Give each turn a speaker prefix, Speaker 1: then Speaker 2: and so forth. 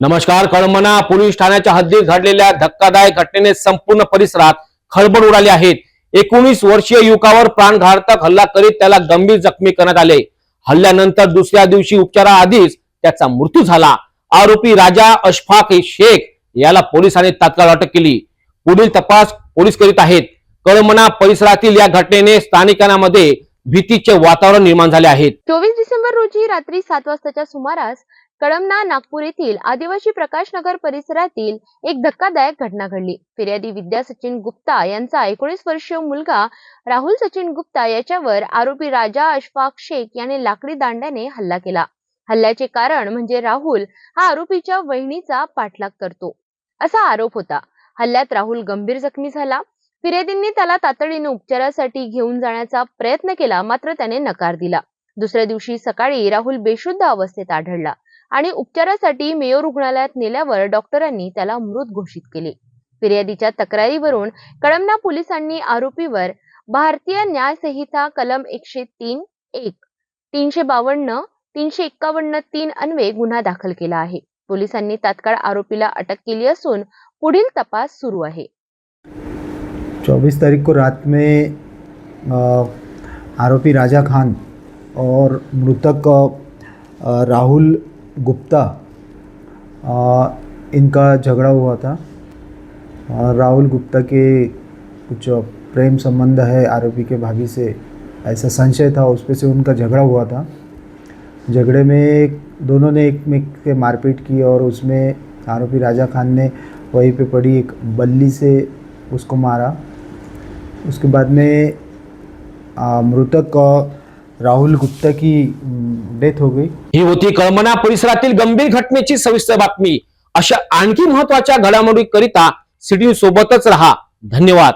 Speaker 1: नमस्कार कळमना पोलीस ठाण्याच्या हद्दीत घडलेल्या धक्कादायक घटनेने संपूर्ण परिसरात खळबळ उडाली आहेत एकोणीस वर्षीय युवकावर प्राणघातक हल्ला करीत त्याला गंभीर जखमी करण्यात आले. हल्ल्यानंतर दुसऱ्या दिवशी उपचाराआधीच त्याचा मृत्यू झाला. आरोपी राजा अशफाक शेख याला पोलिसांनी तात्काळ अटक केली. पुढील तपास पोलीस करीत आहेत. कळमना परिसरातील या घटनेने स्थानिकांमध्ये भीतीचे वातावरण निर्माण झाले आहेत
Speaker 2: चोवीस डिसेंबर रोजी रात्री सात वाजताच्या सुमारास कळमना नागपूर येथील आदिवासी प्रकाश नगर परिसरातील एक धक्कादायक घटना घडली. फिर्यादी विद्या सचिन गुप्ता यांचा एकोणीस वर्षीय मुलगा राहुल सचिन गुप्ता याच्यावर आरोपी राजा अशफाक शेख याने लाकडी दांड्याने हल्ला केला. हल्ल्याचे कारण म्हणजे राहुल हा आरोपीच्या वहिनीचा पाठलाग करतो. असा आरोप होता. हल्ल्यात राहुल गंभीर जखमी झाला. फिर्यादींनी त्याला तातडीने उपचारासाठी घेऊन जाण्याचा प्रयत्न केला मात्र त्याने नकार दिला. दुसऱ्या दिवशी सकाळी राहुल बेशुद्ध अवस्थेत आढळला. आणि उपचारासाठी मेयो रुग्णालयात नेल्यावर डॉक्टरांनी त्याला मृत घोषित केले. फिर्यादीच्या तक्रारीवरून कळमना पोलिसांनी आरोपीवर भारतीय न्याय संहिता कलम एकशे तीन एक तीनशे बावन्न तीनशे एक्कावन्न तीन अन्वे गुन्हा दाखल केला आहे. पोलिसांनी तात्काळ आरोपीला अटक केली असून पुढील तपास सुरू आहे.
Speaker 3: चौबीस तारीख को रात में आरोपी राजा खान और मृतक राहुल गुप्ता इनका झगड़ा हुआ था। राहुल गुप्ता के कुछ प्रेम संबंध है आरोपी के भाभी से ऐसा संशय था उस पर से उनका झगड़ा हुआ था। झगड़े में दोनों ने एक में के मारपीट की और उसमें आरोपी राजा खान ने वहीं पे पड़ी एक बल्ली से उसको मारा। उसके बाद में मृतक अ, राहुल गुप्ता की डेथ हो गई।
Speaker 1: ही होती कळमना परिसरातील गंभीर घटनेची सविस्तर बातमी. अशा आणखी महत्त्वाच्या घडामोडी करिता सिटी सोबतच रहा. धन्यवाद.